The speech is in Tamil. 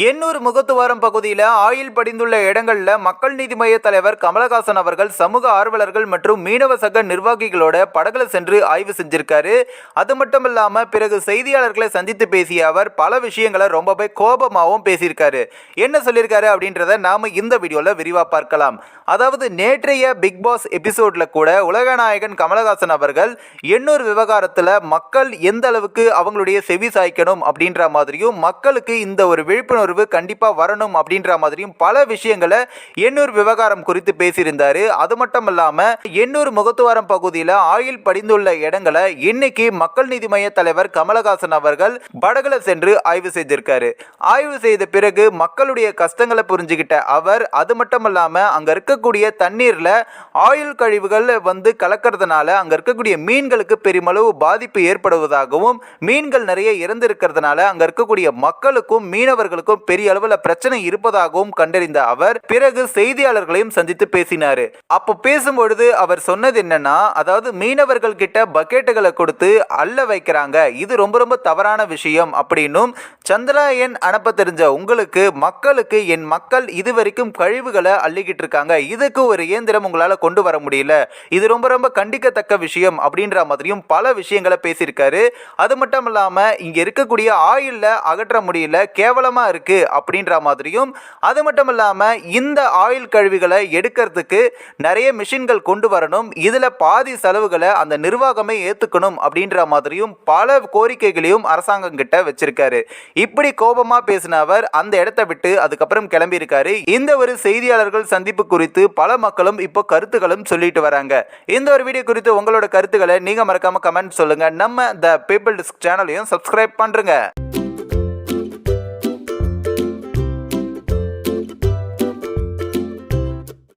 எண்ணூர் முகத்துவாரம் பகுதியில் ஆயில் படிந்துள்ள இடங்களில் மக்கள் நீதி மய்ய தலைவர் கமலஹாசன் அவர்கள் சமூக ஆர்வலர்கள் மற்றும் மீனவ சங்க நிர்வாகிகளோட படகுல சென்று ஆய்வு செஞ்சிருக்காரு. அது மட்டும் இல்லாமல் பிறகு செய்தியாளர்களை சந்தித்து பேசிய அவர் பல விஷயங்களை ரொம்பவே கோபமாகவும் பேசியிருக்காரு. என்ன சொல்லியிருக்காரு அப்படின்றத நாம இந்த வீடியோல விரிவாக பார்க்கலாம். அதாவது நேற்றைய பிக் பாஸ் எபிசோட்ல கூட உலகநாயகன் கமலஹாசன் அவர்கள் எண்ணூர் விவகாரத்தில் மக்கள் எந்த அளவுக்கு அவங்களுடைய செவி சாய்க்கணும் அப்படின்ற மாதிரியும் மக்களுக்கு இந்த ஒரு விழிப்புணர்வு கண்டிப்பாக வரணும் அப்படின்ற மாதிரியும் பல விஷயங்களை எண்ணூர் விவகாரம் குறித்து பேசியிருந்தாரு. அது மட்டும் இல்லாமல் எண்ணூர் முகத்துவாரம் பகுதியில் ஆயில் படிந்துள்ள இடங்களை இன்னைக்கு மக்கள் நீதி மைய தலைவர் கமலஹாசன் அவர்கள் படகுல சென்று ஆய்வு செய்திருக்காரு. ஆய்வு செய்த பிறகு மக்களுடைய கஷ்டங்களை புரிஞ்சுக்கிட்ட அவர் அது மட்டும் இல்லாமல் அங்கே இருக்கக்கூடிய தண்ணீரில் ஆயில் கழிவுகள் வந்து கலக்கிறதுனால அங்க இருக்கக்கூடிய மீன்களுக்கு பெருமளவு பாதிப்பு ஏற்படுவதாகவும் மீன்கள் நிறைய இறந்திருக்கிறதுனால அங்கே இருக்கக்கூடிய மக்களுக்கும் மீனவர்களுக்கும் பெரிய அளவில் பிரச்சனை இருப்பதாகவும் கண்டறிந்த அவர் பிறகு செய்தியாளர்களையும் சந்தித்து பேசினார். அப்போ பேசும்பொழுது அவர் சொன்னது என்னன்னா அதாவது மீனவர்கள் கிட்ட பக்கெட்டுகளை கொடுத்து அள்ள வைக்கிறாங்க. இது ரொம்ப ரொம்ப தவறான விஷயம் அப்படின்னும் சந்திராயன் அனுப்ப தெரிஞ்ச உங்களுக்கு மக்களுக்கு என் மக்கள் இதுவரைக்கும் கழிவுகளை அள்ளிக்கிட்டு இருக்காங்க. இதுக்கு ஒரு இயந்திரம் உங்களால் கொண்டு வர முடியல. இது ரொம்ப ரொம்ப கண்டிக்கத்தக்க விஷயம் அப்படின்ற மாதிரியும் பல விஷயங்களை பேசியிருக்காரு. அது மட்டும் இல்லாமல் இங்கே இருக்கக்கூடிய ஆயில்ல அகற்ற முடியல கேவலமாக இருக்குது அப்படின்ற மாதிரியும் அது மட்டும் இல்லாமல் இந்த ஆயில் கழிவுகளை எடுக்கிறதுக்கு நிறைய மிஷின்கள் கொண்டு வரணும். இதில் பாதி செலவுகளை அந்த நிர்வாகமே ஏற்றுக்கணும் அப்படின்ற மாதிரியும் பல கோரிக்கைகளையும் அரசாங்கம் கிட்ட வச்சிருக்காரு. இப்படி கோபமா பேசின அவர் அந்த இடத்தை விட்டு அதுக்கப்புறம் கிளம்பி இருக்காரு இந்த ஒரு செய்தியாளர்கள் சந்திப்பு குறித்து பல மக்களும் இப்போ கருத்துக்களும் சொல்லிட்டு வராங்க. இந்த ஒரு வீடியோ குறித்து உங்களோட கருத்துக்களை நீங்க மறக்காம கமெண்ட் சொல்லுங்க. நம்ம த பீப்பிள் டிஸ்க் சேனலையும் சப்ஸ்கிரைப் பண்றேங்க.